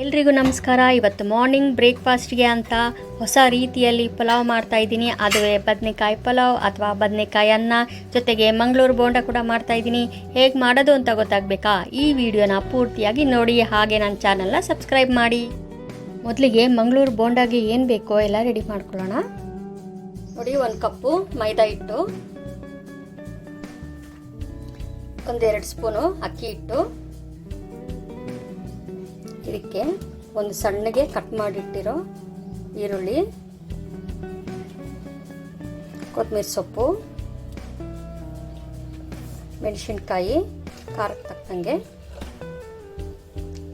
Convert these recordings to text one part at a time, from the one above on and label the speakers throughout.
Speaker 1: ಎಲ್ರಿಗೂ ನಮಸ್ಕಾರ. ಇವತ್ತು ಮಾರ್ನಿಂಗ್ ಬ್ರೇಕ್ಫಾಸ್ಟ್ಗೆ ಅಂತ ಹೊಸ ರೀತಿಯಲ್ಲಿ ಪಲಾವ್ ಮಾಡ್ತಾ ಇದ್ದೀನಿ. ಅದುವೇ ಬದನೆಕಾಯಿ ಪಲಾವ್ ಅಥವಾ ಬದನೆಕಾಯಿ ಅನ್ನ ಜೊತೆಗೆ ಮಂಗಳೂರು ಬೋಂಡ ಕೂಡ ಮಾಡ್ತಾ ಇದ್ದೀನಿ. ಹೇಗೆ ಮಾಡೋದು ಅಂತ ಗೊತ್ತಾಗಬೇಕಾ? ಈ ವಿಡಿಯೋನ ಪೂರ್ತಿಯಾಗಿ ನೋಡಿ, ಹಾಗೆ ನನ್ನ ಚಾನಲ್ನ ಸಬ್ಸ್ಕ್ರೈಬ್ ಮಾಡಿ. ಮೊದಲಿಗೆ ಮಂಗಳೂರು ಬೋಂಡಾಗೆ ಏನು ಬೇಕೋ ಎಲ್ಲ ರೆಡಿ ಮಾಡ್ಕೊಳ್ಳೋಣ. ನೋಡಿ, ಒಂದು ಕಪ್ಪು ಮೈದಾ ಹಿಟ್ಟು, ಒಂದೆರಡು ಸ್ಪೂನು ಅಕ್ಕಿ ಹಿಟ್ಟು ಇದಕ್ಕೆ ಒಂದು ಸಣ್ಣಗೆ ಕಟ್ ಮಾಡಿಟ್ಟಿರೋ ಈರುಳ್ಳಿ, ಕೊತ್ತಂಬರಿ ಸೊಪ್ಪು, ಮೆಣಸಿನ್ಕಾಯಿ, ಖಾರಕ್ಕೆ ತಕ್ಕಂಗೆ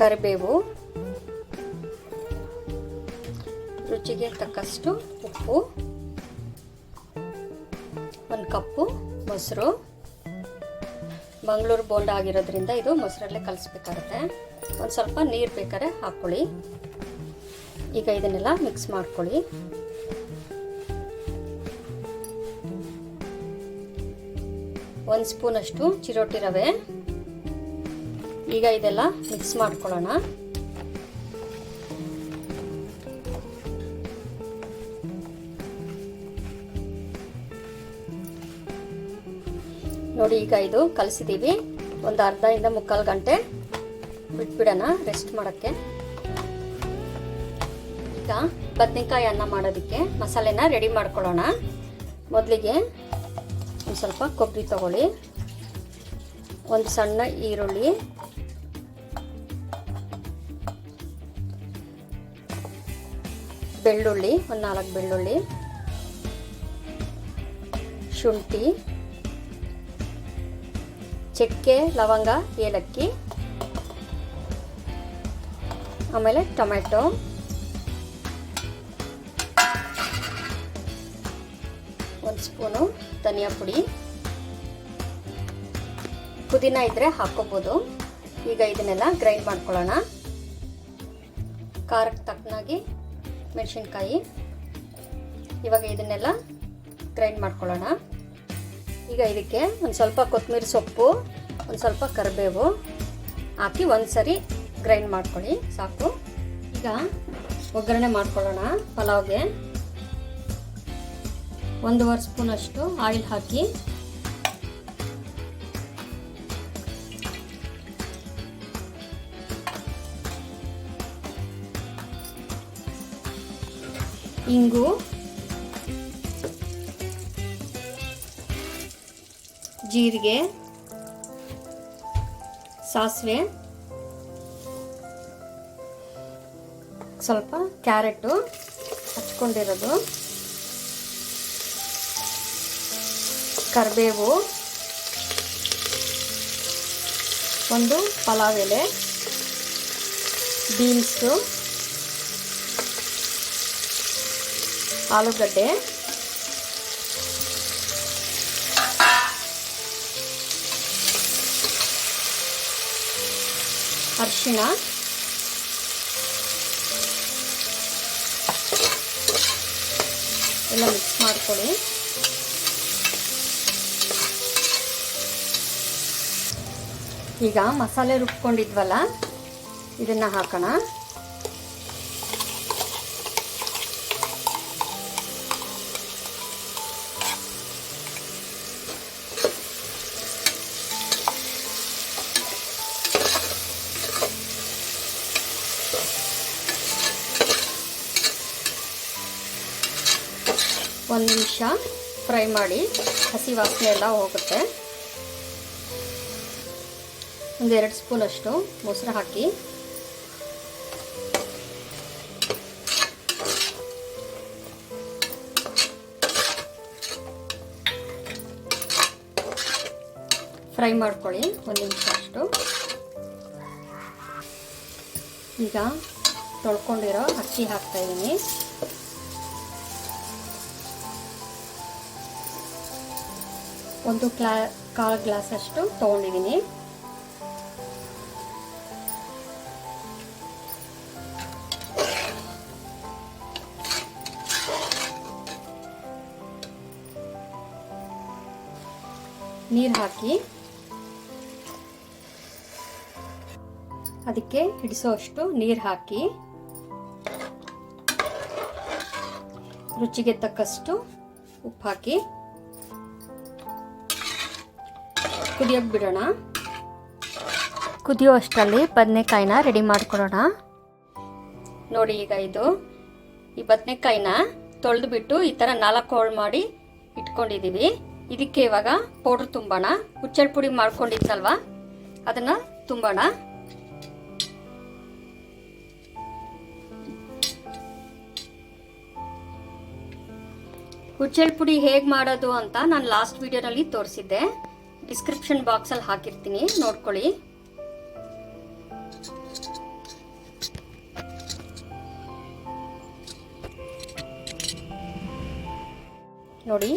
Speaker 1: ಕರಿಬೇವು, ರುಚಿಗೆ ತಕ್ಕಷ್ಟು ಉಪ್ಪು, ಒಂದು ಕಪ್ಪು ಮೊಸರು ಮಂಗಳೂರು ಬೋಂಡ ಆಗಿರೋದ್ರಿಂದ ಇದು ಮೊಸರಲ್ಲೇ ಕಲಿಸ್ಬೇಕಾಗುತ್ತೆ. ಒಂದು ಸ್ವಲ್ಪ ನೀರು ಬೇಕಾದ್ರೆ ಹಾಕ್ಕೊಳ್ಳಿ ಈಗ ಇದನ್ನೆಲ್ಲ ಮಿಕ್ಸ್ ಮಾಡ್ಕೊಳ್ಳಿ. ಒಂದು ಸ್ಪೂನಷ್ಟು ಚಿರೋಟಿ ರವೆ. ಈಗ ಇದೆಲ್ಲ ಮಿಕ್ಸ್ ಮಾಡ್ಕೊಳ್ಳೋಣ. ನೋಡಿ, ಈಗ ಇದು ಕಲಿಸಿದ್ದೀವಿ ಒಂದು ಅರ್ಧದಿಂದ ಮುಕ್ಕಾಲು ಗಂಟೆ ಬಿಟ್ಬಿಡೋಣ ರೆಸ್ಟ್ ಮಾಡೋಕ್ಕೆ. ಈಗ ಬದನೆಕಾಯಿ ಅನ್ನ ಮಾಡೋದಕ್ಕೆ ಮಸಾಲೆನ ರೆಡಿ ಮಾಡ್ಕೊಳ್ಳೋಣ. ಮೊದಲಿಗೆ ಒಂದು ಸ್ವಲ್ಪ ಕೊಬ್ಬರಿ ತಗೊಳ್ಳಿ. ಒಂದು ಸಣ್ಣ ಈರುಳ್ಳಿ. ಬೆಳ್ಳುಳ್ಳಿ, ಒಂದು ನಾಲ್ಕು ಬೆಳ್ಳುಳ್ಳಿ. ಶುಂಠಿ. ಚಕ್ಕೆ, ಲವಂಗ, ಏಲಕ್ಕಿ, ಆಮೇಲೆ ಟೊಮೆಟೊ ಒಂದು ಸ್ಪೂನು ಧನಿಯಾ ಪುಡಿ. ಪುದೀನ ಇದ್ದರೆ ಹಾಕ್ಕೋಬೋದು. ಈಗ ಇದನ್ನೆಲ್ಲ ಗ್ರೈಂಡ್ ಮಾಡ್ಕೊಳ್ಳೋಣ. ಖಾರಕ್ಕೆ ತಕ್ಕನಾಗಿ ಮೆಣಸಿನ್ಕಾಯಿ. ಇವಾಗ ಇದನ್ನೆಲ್ಲ ಗ್ರೈಂಡ್ ಮಾಡ್ಕೊಳ್ಳೋಣ. ಈಗ ಇದಕ್ಕೆ ಒಂದು ಸ್ವಲ್ಪ ಕೊತ್ತಂಬರಿ ಸೊಪ್ಪು, ಒಂದು ಸ್ವಲ್ಪ ಕರಿಬೇವು ಹಾಕಿ ಒಂದು ಸರಿ ಗ್ರೈಂಡ್ ಮಾಡ್ಕೊಳ್ಳಿ, ಸಾಕು. ಈಗ ಒಗ್ಗರಣೆ ಮಾಡ್ಕೊಳ್ಳೋಣ ಪಲಾವ್ಗೆ. ಒಂದೂವರೆ ಸ್ಪೂನಷ್ಟು ಆಯಿಲ್ ಹಾಕಿ. ಇಂಗು ಜೀರಿಗೆ ಸಾಸಿವೆ ಸ್ವಲ್ಪ ಕ್ಯಾರೆಟು ಹಚ್ಕೊಂಡಿರೋದು ಕರಿಬೇವು ಒಂದು ಪಲಾವ್ ಎಲೆ ಬೀನ್ಸು ಆಲೂಗಡ್ಡೆ. ಅರಿಶಿಣ. ಎಲ್ಲ ಮಿಕ್ಸ್ ಮಾಡ್ಕೊಳ್ಳಿ. ಈಗ ಮಸಾಲೆ ರುಬ್ಕೊಂಡಿದ್ವಲ್ಲ ಇದನ್ನ ಹಾಕೋಣ. ಒಂದು ನಿಮಿಷ ಫ್ರೈ ಮಾಡಿ ಹಸಿ ವಾಸನೆ ಎಲ್ಲ ಹೋಗುತ್ತೆ. ಒಂದೆರಡು ಸ್ಪೂನಷ್ಟು ಮೊಸರು ಹಾಕಿ. ಫ್ರೈ ಮಾಡ್ಕೊಳ್ಳಿ ಒಂದು ನಿಮಿಷ ಅಷ್ಟು. ಈಗ ತೊಳ್ಕೊಂಡಿರೋ ಅಕ್ಕಿ ಹಾಕ್ತಾ ಒಂದು ಕ್ಲಾ, ಕಾಲು ಗ್ಲಾಸಷ್ಟು ತೊಗೊಂಡಿದ್ದೀನಿ. ನೀರು ಹಾಕಿ. ಅದಕ್ಕೆ ಹಿಡಿಸೋಷ್ಟು ನೀರು ಹಾಕಿ. ರುಚಿಗೆ ತಕ್ಕಷ್ಟು ಉಪ್ಪು ಹಾಕಿ ಕುದಿಯೋಕೆ ಬಿಡೋಣ? ಕುದಿಯೋ ಅಷ್ಟರಲ್ಲಿ ಬದನೆಕಾಯಿನ ರೆಡಿ ಮಾಡ್ಕೊಳ್ಳೋಣ ನೋಡಿ ಈಗ ಇದು. ಈ ಬದನೆಕಾಯಿನ ತೊಳೆದು ಬಿಟ್ಟು ಈ ಥರ ನಾಲ್ಕು ಹೋಳು ಮಾಡಿ ಇಟ್ಕೊಂಡಿದ್ದೀವಿ ಇದಕ್ಕೆ ಇವಾಗ ಪೌಡ್ರ್ ತುಂಬೋಣ. ಹುಚ್ಚಳ ಪುಡಿ ಮಾಡ್ಕೊಂಡಿದ್ನಲ್ವ? ಅದನ್ನು ತುಂಬೋಣ. ಹುಚ್ಚಳ ಪುಡಿ ಹೇಗೆ ಮಾಡೋದು ಅಂತ ನಾನು ಲಾಸ್ಟ್ ವಿಡಿಯೋನಲ್ಲಿ ತೋರಿಸಿದ್ದೆ. ಡಿಸ್ಕ್ರಿಪ್ಷನ್ ಬಾಕ್ಸಲ್ಲಿ ಹಾಕಿರ್ತೀನಿ, ನೋಡ್ಕೊಳ್ಳಿ. ನೋಡಿ,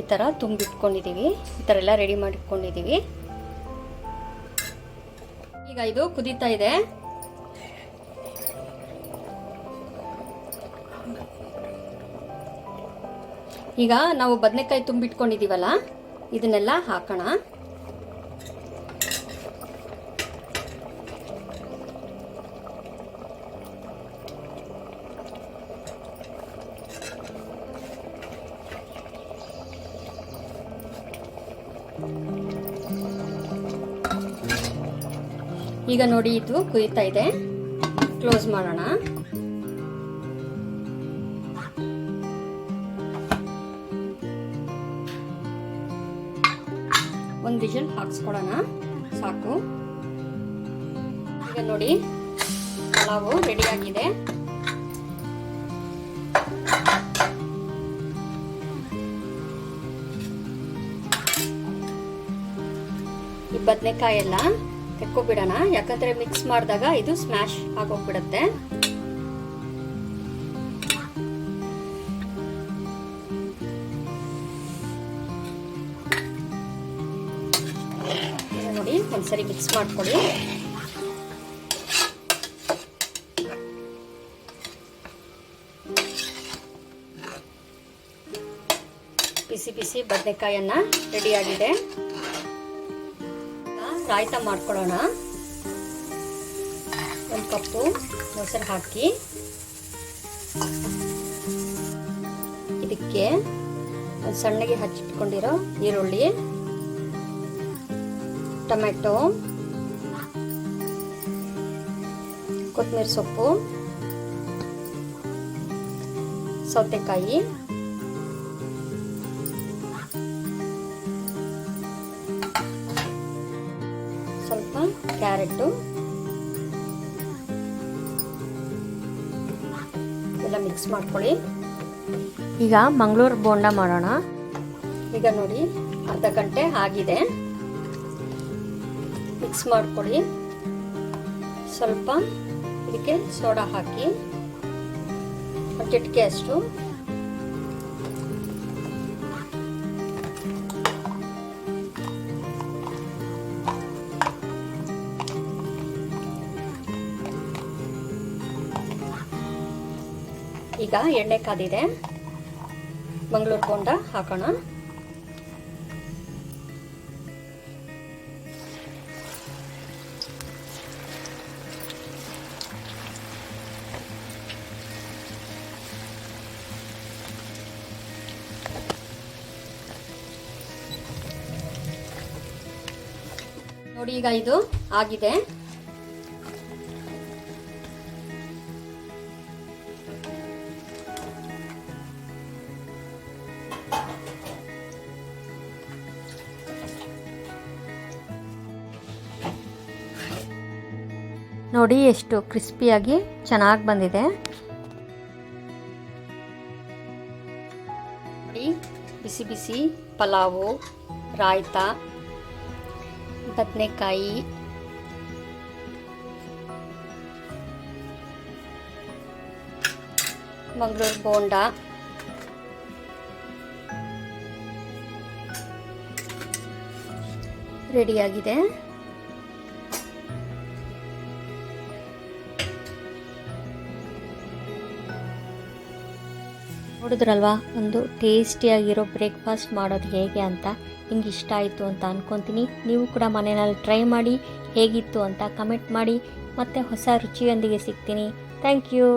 Speaker 1: ಈ ಥರ ತುಂಬಿಟ್ಕೊಂಡಿದ್ದೀವಿ ಈ ಥರ ಎಲ್ಲ ರೆಡಿ ಮಾಡಿಟ್ಕೊಂಡಿದ್ದೀವಿ ಈಗ ಇದು ಕುದೀತಾ ಇದೆ. ಈಗ ನಾವು ಬದನೆಕಾಯಿ ತುಂಬಿಟ್ಕೊಂಡಿದ್ದೀವಲ್ಲ ಇದನ್ನೆಲ್ಲ ಹಾಕೋಣ. ಈಗ ನೋಡಿ ಇದು ಕುಯ್ತಾ ಇದೆ. ಕ್ಲೋಸ್ ಮಾಡೋಣ. ಒಂದು ವಿಷಲ್ ಸಾಕು. ಈಗ ನೋಡಿ, ಪಲಾವು ರೆಡಿಯಾಗಿದೆ ಈ ಬದನೆಕಾಯಿ ಎಲ್ಲ ತೆಕ್ಕೊಬಿಡೋಣ. ಯಾಕಂದ್ರೆ ಮಿಕ್ಸ್ ಮಾಡಿದಾಗ ಇದು ಸ್ಮ್ಯಾಶ್ ಆಗೋಗ್ಬಿಡುತ್ತೆ. ಮಿಕ್ಸ್ ಮಾಡ್ಕೊಳ್ಳಿ. ಬಿಸಿ ಬಿಸಿ ಬದನೆಕಾಯನ್ನ ರೆಡಿಯಾಗಿದೆ. ರಾಯ್ತ ಮಾಡ್ಕೊಳ್ಳೋಣ. ಒಂದು ಕಪ್ಪು ಮೊಸರು ಹಾಕಿ. ಇದಕ್ಕೆ ಒಂದು ಸಣ್ಣಗೆ ಹಚ್ಚಿಟ್ಕೊಂಡಿರೋ ಈರುಳ್ಳಿ, ಟೊಮೆಟೊ ಕೊತ್ತಂಬರಿ ಸೊಪ್ಪು ಸೌತೆಕಾಯಿ ಸ್ವಲ್ಪ ಕ್ಯಾರೆಟು ಎಲ್ಲ ಮಿಕ್ಸ್ ಮಾಡ್ಕೊಳ್ಳಿ. ಈಗ ಮಂಗಳೂರು ಬೋಂಡ ಮಾಡೋಣ. ಈಗ ನೋಡಿ ಅರ್ಧ ಗಂಟೆ ಆಗಿದೆ. ಮಿಕ್ಸ್ ಮಾಡ್ಕೊಳ್ಳಿ. ಸ್ವಲ್ಪ ಇದಕ್ಕೆ ಸೋಡಾ ಹಾಕಿ ಒಂದು ಚಿಟಿಕೆ ಅಷ್ಟು. ಈಗ ಎಣ್ಣೆ ಕಾದಿದೆ. ಮಂಗಳೂರು ಬೋಂಡ ಹಾಕೋಣ. ನೋಡಿ ಈಗ ಇದು ಆಗಿದೆ. ನೋಡಿ ಎಷ್ಟು ಕ್ರಿಸ್ಪಿಯಾಗಿ ಚೆನ್ನಾಗಿ ಬಂದಿದೆ. ಬಿಸಿ ಬಿಸಿ ಪಲಾವು ರಾಯ್ತ. ಬದನೆಕಾಯಿ. ಮಂಗಳೂರು ಬೋಂಡ. ರೆಡಿಯಾಗಿದೆ ನೋಡಿದ್ರಲ್ವಾ ಒಂದು ಟೇಸ್ಟಿಯಾಗಿರೋ ಬ್ರೇಕ್ಫಾಸ್ಟ್ ಮಾಡೋದು ಹೇಗೆ ಅಂತ? ನಿಮ್ಗೆ ಇಷ್ಟ ಆಯಿತು ಅಂತ ಅಂದ್ಕೊತೀನಿ ನೀವು ಕೂಡ ಮನೆಯಲ್ಲಿ ಟ್ರೈ ಮಾಡಿ ಹೇಗಿತ್ತು ಅಂತ ಕಮೆಂಟ್ ಮಾಡಿ. ಮತ್ತೆ ಹೊಸ ರುಚಿಯೊಂದಿಗೆ ಸಿಗ್ತೀನಿ. Thank you